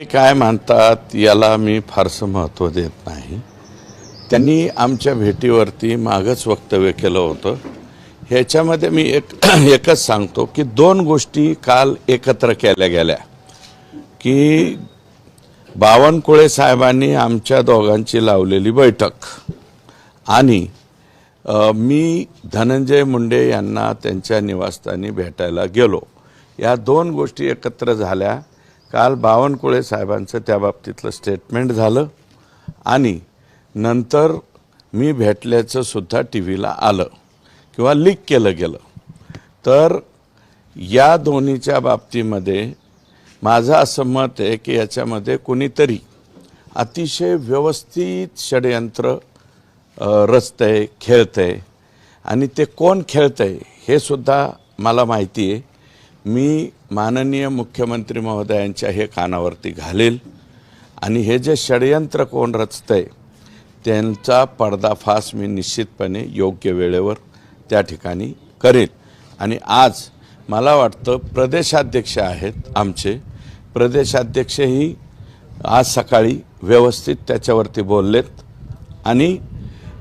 ते काय मानतात याला मी फारसं महत्त्व देत नाही. त्यांनी आमच्या भेटीवरती मागच वक्तव्य केलं होतं. ह्याच्यामध्ये मी एक एकच सांगतो की दोन गोष्टी काल एकत्र केल्या गेल्या. की बावनकुळे साहेबांनी आमच्या दोघांची लावलेली बैठक. आणि मी धनंजय मुंडे यांना त्यांच्या निवासस्थानी भेटायला गेलो. या दोन गोष्टी एकत्र झाल्या. काल बावनकुळे साहेबांचं त्या बाबतीतलं स्टेटमेंट झालं आणि नंतर मी भेटल्याचं सुद्धा टी व्हीला आलं किंवा लीक केलं गेलं. तर या दोन्हीच्या बाबतीमध्ये माझं असं मत आहे की याच्यामध्ये कोणीतरी अतिशय व्यवस्थित षडयंत्र रचतं आहे खेळतं आहे आणि ते कोण खेळतंय हे सुद्धा मला माहिती आहे. मी माननीय मुख्यमंत्री महोदयांच्या हे कानावरती घालेल. आणि हे जे षडयंत्र कोण रचतंय त्यांचा पडदाफास मी निश्चितपणे योग्य वेळेवर त्या ठिकाणी करेल. आणि आज मला वाटतं प्रदेशाध्यक्ष आहेत आमचे. प्रदेशाध्यक्षही आज सकाळी व्यवस्थित त्याच्यावरती बोललेत. आणि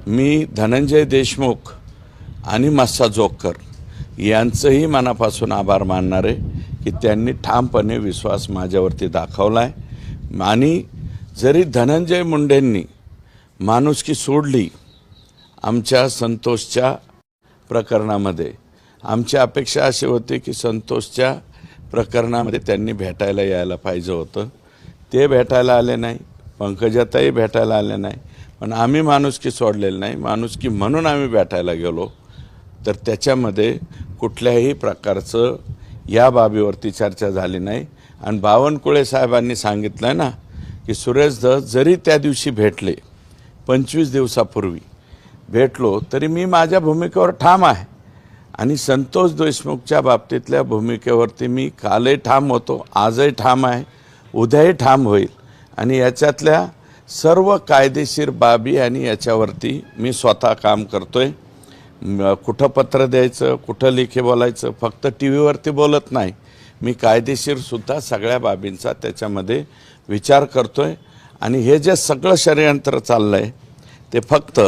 मी धनंजय देशमुख आणि मस्सा जोकर यांचंही मनापासून आभार मानणार आहे की त्यांनी ठामपणे विश्वास माझ्यावरती दाखवला आहे आणि जरी धनंजय मुंडेंनी माणुसकी सोडली आमच्या संतोषच्या प्रकरणामध्ये आमची अपेक्षा अशी होती की संतोषच्या प्रकरणामध्ये त्यांनी भेटायला यायला पाहिजे होतं. ते भेटायला आले नाही पंकजाताई भेटायला आले नाही पण आम्ही माणुसकी सोडलेली नाही. माणुसकी म्हणून आम्ही भेटायला गेलो. तर त्याच्यामध्ये कुठल्याही प्रकारचं या बाबीवरती चर्चा झाली नाही. आणि बावनकुळे साहेबांनी सांगितलं ना की सुरेश दत्त जरी त्या दिवशी भेटले पंचवीस दिवसापूर्वी भेटलो तरी मी माझ्या भूमिकेवर ठाम आहे. आणि संतोष देशमुखच्या बाबतीतल्या भूमिकेवरती मी कालही ठाम होतो आजही ठाम आहे उद्याही ठाम होईल. आणि याच्यातल्या सर्व कायदेशीर बाबी आणि याच्यावरती मी स्वतः काम करतो आहे कुठं पत्र द्यायचं कुठं लिखे बोलायचं फक्त टी व्हीवरती बोलत नाही. मी कायदेशीरसुद्धा सगळ्या बाबींचा त्याच्यामध्ये विचार करतो आहे आणि हे जे सगळं षडयंत्र चाललं आहे ते फक्त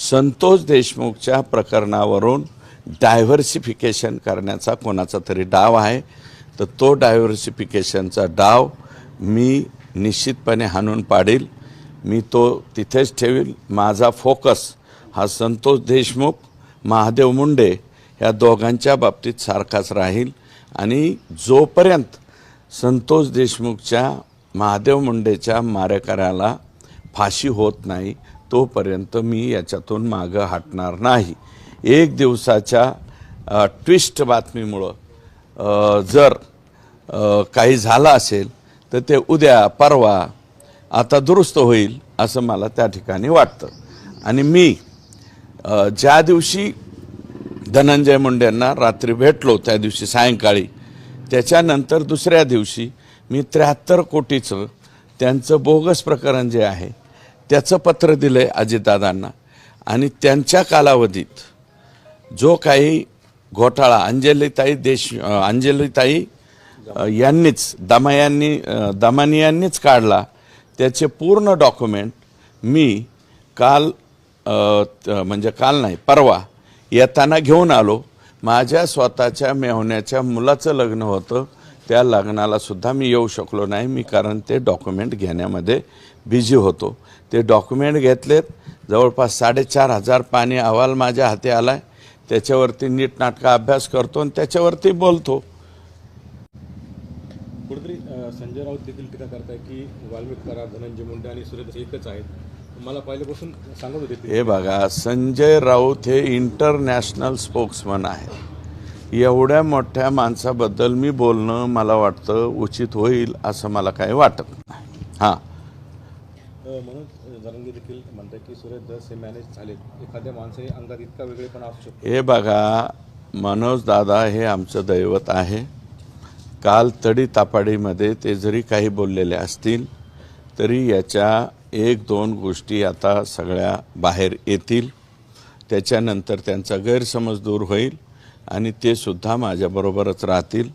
संतोष देशमुखच्या प्रकरणावरून डायव्हर्सिफिकेशन करण्याचा कोणाचा तरी डाव आहे. तर तो डायव्हर्सिफिकेशनचा डाव मी निश्चितपणे हाणून पाडील. मी तो तिथेच ठेवील. माझा फोकस हा संतोष देशमुख महादेव मुंडे ह्या दोघांच्या बाबतीत सारखाच राहील. आणि जोपर्यंत संतोष देशमुखच्या महादेव मुंडेच्या मारेकऱ्याला फाशी होत नाही तोपर्यंत मी याच्यातून मागं हटणार नाही. एक दिवसाच्या ट्विस्ट बातमीमुळं जर काही झालं असेल तर ते उद्या परवा आता दुरुस्त होईल असं मला त्या ठिकाणी वाटतं. आणि मी ज्या दिवशी धनंजय मुंडेंना रात्री भेटलो त्या दिवशी सायंकाळी त्याच्यानंतर दुसऱ्या दिवशी मी त्र्याहत्तर कोटीचं त्यांचं बोगस प्रकरण जे आहे त्याचं पत्र दिलं आहे अजितदादांना. आणि त्यांच्या कालावधीत जो काही घोटाळा अंजलीताई देश अंजलीताई यांनीच दमायांनी दमानी यांनीच काढला त्याचे पूर्ण डॉक्युमेंट मी काल म्हणजे काल नाही परवा येताना घेऊन आलो. माझ्या स्वतःच्या मेहण्याच्या मुलाचं लग्न होतं. त्या लग्नाला सुद्धा मी येऊ शकलो नाही मी कारण ते डॉक्युमेंट घेण्यामध्ये बिझी होतो. ते डॉक्युमेंट घेतलेत. जवळपास साडेचार हजार पाणी अहवाल माझ्या हाती आला आहे त्याच्यावरती नीटनाटका अभ्यास करतो आणि त्याच्यावरती बोलतो. कुठेतरी संजय राऊत देखील टीका करताय की वाल्मिक करार धनंजय मुंडे आणि सुरेश एकच आहेत. मला पहिल्यापासून सांगत होते हे बघा संजय राऊत हे इंटरनॅशनल स्पोक्समन आहे. एवढ्या मोठ्या माणसाबद्दल मी बोलणं मला वाटतं उचित होईल असं मला काही वाटत नाही. हां. म्हणून जरंगे देखील म्हणतात की सुरेश दस हे मॅनेज झालेत. एखाद्या माणसाच्या अंगात इतका वेगळेपणा असू शकतो. हे बघा मनोज दादा हे आमचं दैवत आहे. काल तडी तापाडीमध्ये ते जरी काही बोललेले असतील तरी याच्या एक दोन गोष्टी आता सगळ्या बाहेर येतील. त्याच्यानंतर त्यांचा गैरसमज दूर होईल आणि ते सुद्धा माझ्याबरोबरच राहतील.